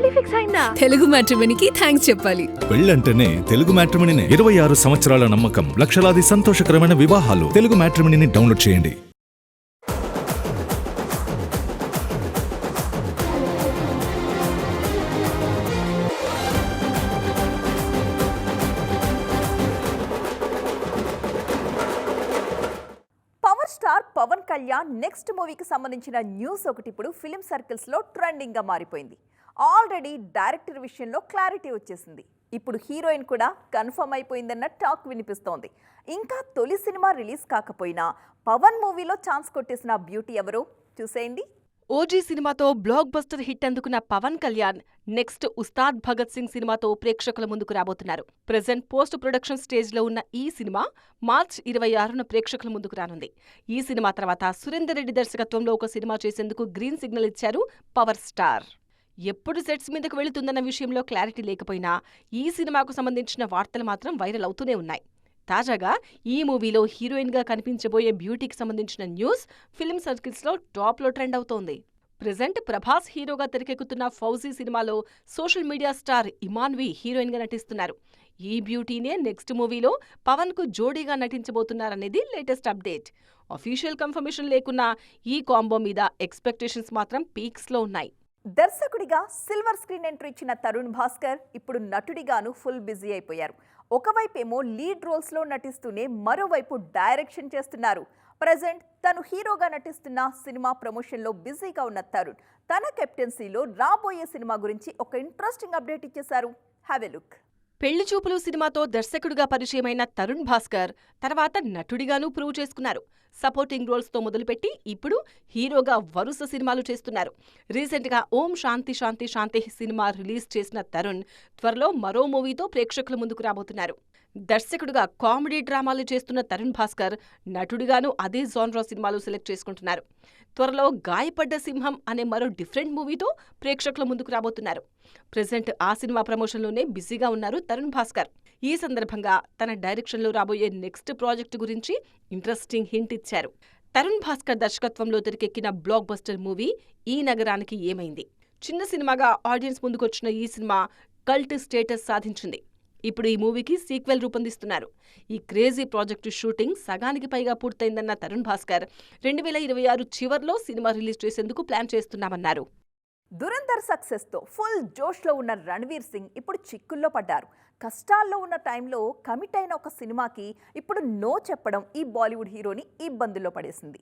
పెళ్ళి ఫిక్స్ అయిందా? తెలుగు మ్యాట్రిమోనీకి థ్యాంక్స్ చెప్పాలి. పెళ్ళంటేనే తెలుగు మ్యాట్రిమనీనే ఇరవై ఆరు సంవత్సరాల నమ్మకం లక్షలాది సంతోషకరమైన వివాహాలు తెలుగు మ్యాట్రిమనీని డౌన్లోడ్ చేయండి. Power star Pawan Kalyan next మూవీకి సంబంధించిన న్యూస్ ఒకటి ఇప్పుడు ఫిలిం సర్కిల్స్లో ట్రెండింగ్గా మారిపోయింది. ఆల్రెడీ డైరెక్టర్ విషయంలో క్లారిటీ వచ్చేసింది. ఇప్పుడు హీరోయిన్ కూడా కన్ఫర్మ్ అయిపోయిందన్న టాక్ వినిపిస్తోంది. ఇంకా తొలి సినిమా రిలీజ్ కాకపోయినా పవన్ మూవీలో ఛాన్స్ కొట్టేసిన బ్యూటీ ఎవరో? చూసేయండి. ఓజీ సినిమాతో బ్లాక్ బస్టర్ హిట్ అందుకున్న పవన్ కళ్యాణ్ నెక్స్ట్ ఉస్తాద్ భగత్ సింగ్ సినిమాతో ప్రేక్షకుల ముందుకు రాబోతున్నారు. ప్రజెంట్ పోస్ట్ ప్రొడక్షన్ స్టేజ్లో ఉన్న ఈ సినిమా మార్చ్ ఇరవై ఆరున ప్రేక్షకుల ముందుకు రానుంది. ఈ సినిమా తర్వాత సురేందర్ రెడ్డి దర్శకత్వంలో ఒక సినిమా చేసేందుకు గ్రీన్ సిగ్నల్ ఇచ్చారు పవర్ స్టార్. ఎప్పుడు సెట్స్ మీదకు వెళుతుందన్న విషయంలో క్లారిటీ లేకపోయినా ఈ సినిమాకు సంబంధించిన వార్తలు మాత్రం వైరల్ అవుతూనే ఉన్నాయి. తాజాగా ఈ మూవీలో హీరోయిన్గా కనిపించబోయే బ్యూటీకి సంబంధించిన న్యూస్ ఫిల్మ్ సర్కిల్స్లో టాప్లో ట్రెండ్ అవుతోంది. ప్రజెంట్ ప్రభాస్ హీరోగా తెరకెక్కుతున్న ఫౌజీ సినిమాలో సోషల్ మీడియా స్టార్ ఇమాన్వి హీరోయిన్గా నటిస్తున్నారు. ఈ బ్యూటీనే నెక్స్ట్ మూవీలో పవన్కు జోడీగా నటించబోతున్నారనేది లేటెస్ట్ అప్డేట్. అఫీషియల్ కన్ఫర్మేషన్ లేకున్నా ఈ కాంబో మీద ఎక్స్పెక్టేషన్స్ మాత్రం పీక్స్లో ఉన్నాయి. దర్శకుడిగా సిల్వర్ స్క్రీన్ ఎంట్రీ ఇచ్చిన తరుణ్ భాస్కర్ ఇప్పుడు నటుడిగాను ఫుల్ బిజీ అయిపోయారు. ఒకవైపేమో లీడ్ రోల్స్లో నటిస్తూనే మరోవైపు డైరెక్షన్ చేస్తున్నారు. ప్రజెంట్ తను హీరోగా నటిస్తున్న సినిమా ప్రమోషన్లో బిజీగా ఉన్న తరుణ్. తన కెప్టెన్సీలో రాబోయే సినిమా గురించి ఒక ఇంట్రెస్టింగ్ అప్డేట్ ఇచ్చేశారు. Have a look Pelli Choopulu సినిమాతో దర్శకుడిగా పరిచయమైన తరుణ్ భాస్కర్ తర్వాత నటుడిగానూ ప్రూవ్ చేసుకున్నారు. సపోర్టింగ్ రోల్స్తో మొదలుపెట్టి ఇప్పుడు హీరోగా వరుస సినిమాలు చేస్తున్నారు. రీసెంట్గా ఓం శాంతి శాంతి శాంతి సినిమా రిలీజ్ చేసిన తరుణ్ త్వరలో మరో మూవీతో ప్రేక్షకుల ముందుకు రాబోతున్నారు. దర్శకుడుగా కామెడీ డ్రామాలు చేస్తున్న తరుణ్ భాస్కర్ నటుడిగానూ అదే జాన్రా సినిమాలు సెలెక్ట్ చేసుకుంటున్నారు. త్వరలో గాయపడ్డ సింహం అనే మరో డిఫరెంట్ మూవీతో ప్రేక్షకుల ముందుకు రాబోతున్నారు. ప్రెసెంట్ ఆ సినిమా ప్రమోషన్లోనే బిజీగా ఉన్నారు తరుణ్ భాస్కర్. ఈ సందర్భంగా తన డైరెక్షన్లో రాబోయే నెక్స్ట్ ప్రాజెక్టు గురించి ఇంట్రెస్టింగ్ హింట్ ఇచ్చారు. తరుణ్ భాస్కర్ దర్శకత్వంలో తెరకెక్కిన బ్లాక్ బస్టర్ మూవీ ఈ నగరానికి ఏమైంది? చిన్న సినిమాగా ఆడియన్స్ ముందుకొచ్చిన ఈ సినిమా కల్ట్ స్టేటస్ సాధించింది. ఇప్పుడు ఈ మూవీకి సీక్వెల్ రూపొందిస్తున్నారు. ఈ క్రేజీ ప్రాజెక్టు షూటింగ్ సగానికి పైగా పూర్తయిందన్న తరుణ్ భాస్కర్ రెండు వేల ఇరవై ఆరు చివర్లో సినిమా రిలీజ్ చేసేందుకు ప్లాన్ చేస్తున్నామన్నారు. దురంధర్ సక్సెస్తో ఫుల్ జోష్లో ఉన్న రణ్వీర్ సింగ్ ఇప్పుడు చిక్కుల్లో పడ్డారు. కష్టాల్లో ఉన్న టైంలో కమిట్ అయిన ఒక సినిమాకి ఇప్పుడు నో చెప్పడం ఈ బాలీవుడ్ హీరోని ఇబ్బందుల్లో పడేసింది.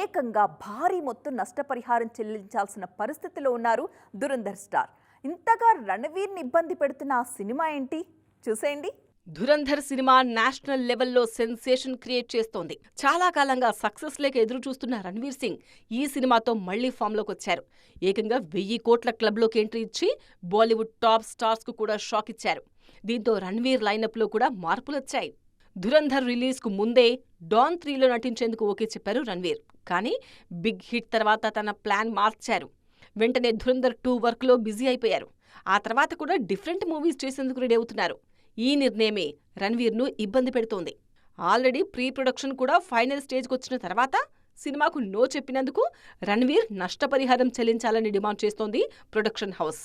ఏకంగా భారీ మొత్తం నష్టపరిహారం చెల్లించాల్సిన పరిస్థితిలో ఉన్నారు దురంధర్ స్టార్. ఇంతగా రణవీర్ని ఇబ్బంది పెడుతున్న ఆ సినిమా ఏంటి? చూసేయండి. ధురంధర్ సినిమా నేషనల్ లెవెల్లో సెన్సేషన్ క్రియేట్ చేస్తోంది. చాలా కాలంగా సక్సెస్ లేక ఎదురు చూస్తున్న రణ్వీర్ సింగ్ ఈ సినిమాతో మళ్ళీ ఫామ్లోకి వచ్చారు. ఏకంగా వెయ్యి కోట్ల క్లబ్లోకి ఎంట్రీ ఇచ్చి బాలీవుడ్ టాప్ స్టార్స్కు కూడా షాక్ ఇచ్చారు. దీంతో రణ్వీర్ లైనప్లో కూడా మార్పులొచ్చాయి. ధురంధర్ రిలీజ్కు ముందే డాన్ త్రీలో నటించేందుకు ఓకే చెప్పారు రణ్వీర్. కానీ బిగ్ హిట్ తర్వాత తన ప్లాన్ మార్చారు. వెంటనే ధురంధర్ టూ వర్క్లో బిజీ అయిపోయారు. ఆ తర్వాత కూడా డిఫరెంట్ మూవీస్ చేసేందుకు రెడీ అవుతున్నారు. ఈ నిర్ణయమే రణ్వీర్ను ఇబ్బంది పెడుతోంది. ఆల్రెడీ ప్రీ ప్రొడక్షన్ కూడా ఫైనల్ స్టేజ్కి వచ్చిన తర్వాత సినిమాకు నో చెప్పినందుకు రణ్వీర్ నష్టపరిహారం చెల్లించాలని డిమాండ్ చేస్తోంది ప్రొడక్షన్ హౌస్.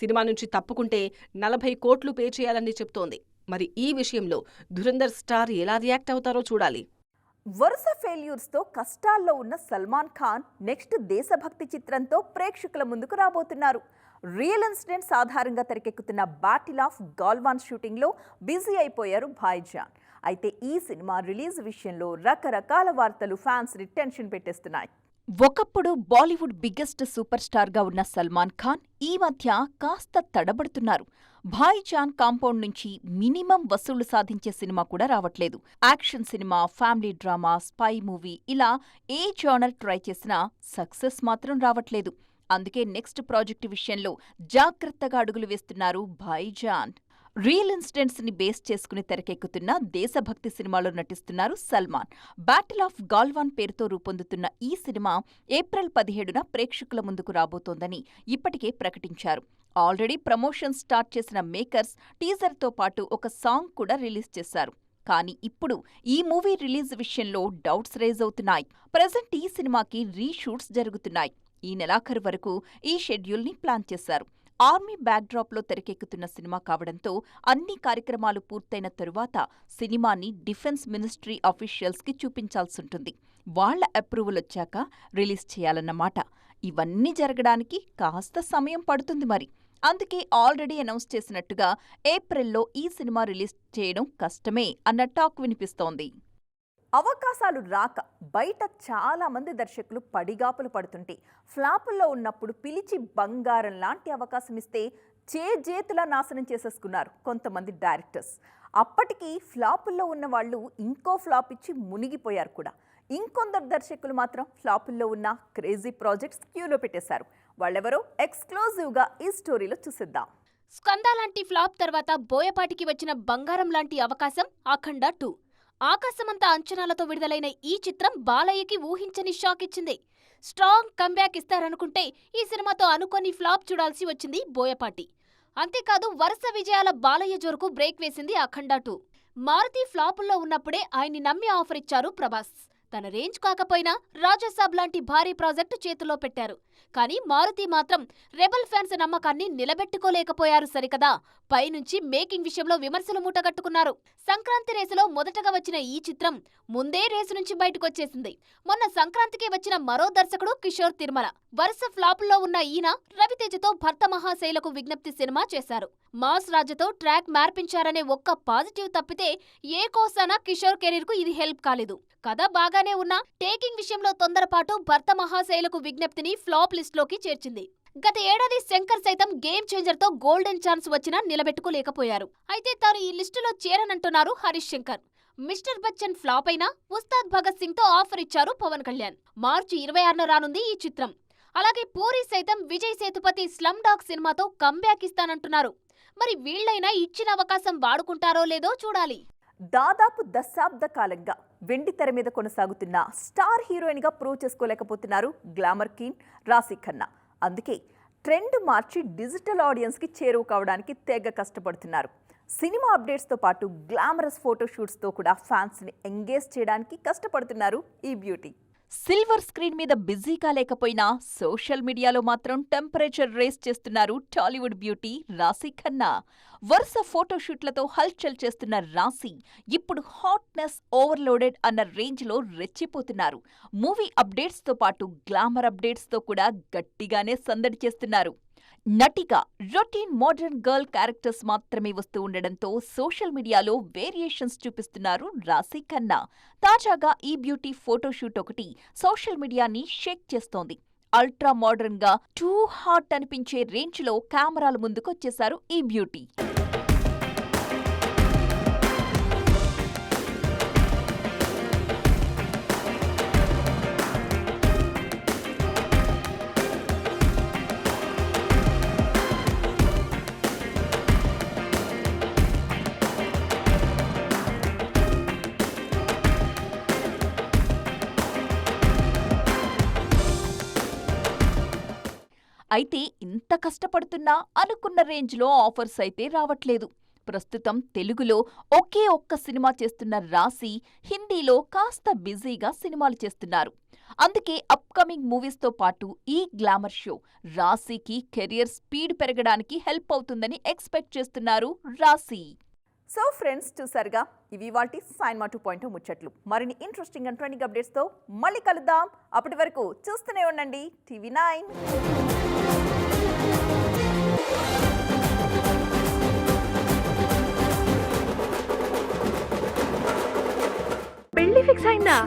సినిమా నుంచి తప్పుకుంటే నలభై కోట్లు పే చేయాలని చెప్తోంది. మరి ఈ విషయంలో ధురంధర్ స్టార్ ఎలా రియాక్ట్ అవుతారో చూడాలి. వరుస ఫెయిల్యూర్స్తో కష్టాల్లో ఉన్న సల్మాన్ ఖాన్ నెక్స్ట్ దేశభక్తి చిత్రంతో ప్రేక్షకుల ముందుకు రాబోతున్నారు. రియల్ ఇన్సిడెంట్స్ ఆధారంగా తెరకెక్కుతున్న బ్యాటిల్ ఆఫ్ గాల్వాన్ షూటింగ్లో బిజీ అయిపోయారు భాయ్జాన్. అయితే ఈ సినిమా రిలీజ్ విషయంలో రకరకాల వార్తలు ఫ్యాన్స్ని టెన్షన్ పెట్టేస్తున్నాయి. ఒకప్పుడు బాలీవుడ్ బిగ్గెస్ట్ సూపర్ స్టార్గా ఉన్న సల్మాన్ ఖాన్ ఈ మధ్య కాస్త తడబడుతున్నారు. భాయిజాన్ కాంపౌండ్ నుంచి మినిమం వసూళ్ళు సాధించే సినిమా కూడా రావట్లేదు. Action cinema family drama spy movie ఇలా ఏ జానర్ ట్రై చేసినా సక్సెస్ మాత్రం రావట్లేదు. అందుకే నెక్స్ట్ ప్రాజెక్టు విషయంలో జాగ్రత్తగా అడుగులు వేస్తున్నారు భాయిజాన్. రియల్ ఇన్సిడెంట్స్ని బేస్ చేసుకుని తెరకెక్కుతున్న దేశభక్తి సినిమాలో నటిస్తున్నారు సల్మాన్. బ్యాటిల్ ఆఫ్ గాల్వాన్ పేరుతో రూపొందుతున్న ఈ సినిమా ఏప్రిల్ పదిహేడున ప్రేక్షకుల ముందుకు రాబోతోందని ఇప్పటికే ప్రకటించారు. ఆల్రెడీ ప్రమోషన్ స్టార్ట్ చేసిన మేకర్స్ టీజర్తో పాటు ఒక సాంగ్ కూడా రిలీజ్ చేశారు. కానీ ఇప్పుడు ఈ మూవీ రిలీజ్ విషయంలో డౌట్స్ రేజ్ అవుతున్నాయి. ప్రజెంట్ ఈ సినిమాకి రీషూట్స్ జరుగుతున్నాయి. ఈ నెలాఖరు వరకు ఈ షెడ్యూల్ని ప్లాన్ చేశారు. ఆర్మీ బ్యాక్డ్రాప్లో తెరకెక్కుతున్న సినిమా కావడంతో అన్ని కార్యక్రమాలు పూర్తయిన తరువాత సినిమాని డిఫెన్స్ మినిస్ట్రీ అఫీషియల్స్కి చూపించాల్సుంటుంది వాళ్ళ అప్రూవల్ వచ్చాక రిలీజ్ చేయాలన్నమాట. ఇవన్నీ జరగడానికి కాస్త సమయం పడుతుంది మరి. అందుకే ఆల్రెడీ అనౌన్స్ చేసినట్టుగా ఏప్రిల్లో ఈ సినిమా రిలీజ్ చేయడం కష్టమే అన్న టాక్ వినిపిస్తోంది. అవకాశాలు రాక బయట చాలామంది దర్శకులు పడిగాపులు పడుతుంటే ఫ్లాపుల్లో ఉన్నప్పుడు పిలిచి బంగారం లాంటి అవకాశం ఇస్తే చేజేతులా నాశనం చేసేసుకున్నారు కొంతమంది డైరెక్టర్స్. అప్పటికి ఫ్లాపుల్లో ఉన్న వాళ్ళు ఇంకో ఫ్లాప్ ఇచ్చి మునిగిపోయారు కూడా. ఇంకొందరు దర్శకులు మాత్రం ఫ్లాపుల్లో ఉన్న క్రేజీ ప్రాజెక్ట్స్ క్యూలో పెట్టేశారు. వాళ్ళెవరో ఎక్స్క్లూజివ్గా ఈ స్టోరీలో చూసిద్దాం. స్కంద లాంటి ఫ్లాప్ తర్వాత బోయపాటికి వచ్చిన బంగారం లాంటి అవకాశం అఖండ టూ. ఆకాశమంతా అంచనాలతో విడుదలైన ఈ చిత్రం బాలయ్యకి ఊహించని షాక్ ఇచ్చింది. స్ట్రాంగ్ కంబ్యాక్ ఇస్తారనుకుంటే ఈ సినిమాతో అనుకోని ఫ్లాప్ చూడాల్సి వచ్చింది బోయపాటి. అంతేకాదు వరుస విజయాల బాలయ్య జోరుకు బ్రేక్ వేసింది అఖండ టూ. మారుతి ఫ్లాపుల్లో ఉన్నప్పుడే ఆయన్ని నమ్మి ఆఫర్ ఇచ్చారు ప్రభాస్. తన రేంజ్ కాకపోయినా రాజసాబ్ లాంటి భారీ ప్రాజెక్టు చేతిలో పెట్టారు. కానీ మారుతి మాత్రం రెబల్ ఫ్యాన్స్ నమ్మకాన్ని నిలబెట్టుకోలేకపోయారు సరికదా. పైనుంచి మేకింగ్ విషయంలో విమర్శలు మూటగట్టుకున్నారు. సంక్రాంతి రేసులో మొదటగా వచ్చిన ఈ చిత్రం ముందే రేసు నుంచి బయటకొచ్చేసింది. మొన్న సంక్రాంతికి వచ్చిన మరో దర్శకుడు కిషోర్ తిరుమల. వరుస ఫ్లాపుల్లో ఉన్న ఈయన రవితేజతో భర్త మహాశైలకు విజ్ఞప్తి సినిమా చేశారు. మాస్ రాజతో ట్రాక్ మార్పించారనే ఒక్క పాజిటివ్ తప్పితే ఏ కోసాన కిషోర్ కెరీర్కు ఇది హెల్ప్ కాలేదు. కథ బాగా బాగానే ఉన్నా టేకింగ్ విషయంలో తొందరపాటు భర్త మహాశైలకు విజ్ఞప్తిని ఫ్లాప్ లిస్ట్లోకి చేర్చింది. గత ఏడాది శంకర్ సైతం గేమ్ చేంజర్తో గోల్డెన్ ఛాన్స్ వచ్చినా నిలబెట్టుకోలేకపోయారు. అయితే తాను ఈ లిస్టులో చేరనంటున్నారు హరీష్ శంకర్. మిస్టర్ బచ్చన్ ఫ్లాప్ అయినా ఉస్తాద్ భగత్ సింగ్తో ఆఫర్ ఇచ్చారు పవన్ కళ్యాణ్. మార్చి ఇరవై ఆరున రానుంది ఈ చిత్రం. అలాగే పూరి సైతం విజయ్ సేతుపతి స్లమ్ డాగ్ సినిమాతో కంబ్యాక్ ఇస్తానంటున్నారు. మరి వీళ్ళైనా ఇచ్చిన అవకాశం వాడుకుంటారో లేదో చూడాలి. దాదాపు దశాబ్ద కాలంగా వెండి తెర మీద కొనసాగుతున్న స్టార్ హీరోయిన్గా ప్రూవ్ చేసుకోలేకపోతున్నారు గ్లామర్ కీన్ రాశి ఖన్నా. అందుకే ట్రెండ్ మార్చి డిజిటల్ ఆడియన్స్కి చేరువు కావడానికి తెగ కష్టపడుతున్నారు. సినిమా అప్డేట్స్తో పాటు గ్లామరస్ ఫోటోషూట్స్తో కూడా ఫ్యాన్స్ని ఎంగేజ్ చేయడానికి కష్టపడుతున్నారు ఈ బ్యూటీ. సిల్వర్ స్క్రీన్ మీద బిజీగా లేకపోయినా సోషల్ మీడియాలో మాత్రం టెంపరేచర్ రేస్ చేస్తున్నారు టాలీవుడ్ బ్యూటీ రాశి ఖన్నా. వరుస ఫోటోషూట్లతో హల్చల్ చేస్తున్న రాశి ఇప్పుడు హాట్నెస్ ఓవర్లోడెడ్ అన్న రేంజ్లో రెచ్చిపోతున్నారు. మూవీ అప్డేట్స్తో పాటు గ్లామర్ అప్డేట్స్తో కూడా గట్టిగానే సందడి చేస్తున్నారు. నటిగా రొటీన్ మోడర్న్ గర్ల్ క్యారెక్టర్స్ మాత్రమే వస్తూ ఉండడంతో సోషల్ మీడియాలో వేరియేషన్స్ చూపిస్తున్నారు రాశి ఖన్నా. తాజాగా ఈ బ్యూటీ ఫోటోషూట్ ఒకటి సోషల్ మీడియాని షేక్ చేస్తోంది. అల్ట్రా మోడర్న్గా టూ హాట్ అనిపించే రేంజ్లో కెమెరాల ముందుకొచ్చేశారు ఈ బ్యూటీ. అయితే ఇంత కష్టపడుతున్నా అనుకున్న రేంజ్లో ఆఫర్స్ అయితే రావట్లేదు. ప్రస్తుతం తెలుగులో ఒకే ఒక్క సినిమా చేస్తున్న రాశి హిందీలో కాస్త బిజీగా సినిమాలు చేస్తున్నారు. అందుకే అప్కమింగ్ మూవీస్తో పాటు ఈ గ్లామర్ షో రాశికి కెరియర్ స్పీడ్ పెరగడానికి హెల్ప్ అవుతుందని ఎక్స్పెక్ట్ చేస్తున్నారు రాశి. సో ఫ్రెండ్స్ చూసారుగా? ఇవి వాటి సైన్మా టూ పాయింట్ ముచ్చట్లు. మరిన్ని ఇంట్రెస్టింగ్ అండ్ ట్రెండింగ్ అప్డేట్స్తో మళ్ళీ కలుద్దాం. అప్పటి వరకు చూస్తూనే ఉండండి. TV nine.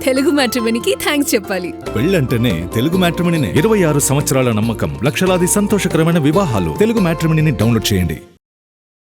తెలుగు మ్యాట్రిమోనీకి థ్యాంక్స్ చెప్పాలి. పెళ్ళంటేనే తెలుగు మ్యాట్రిమనీనే ఇరవై ఆరు సంవత్సరాల నమ్మకం లక్షలాది సంతోషకరమైన వివాహాలు తెలుగు మ్యాట్రిమనీని డౌన్లోడ్ చేయండి.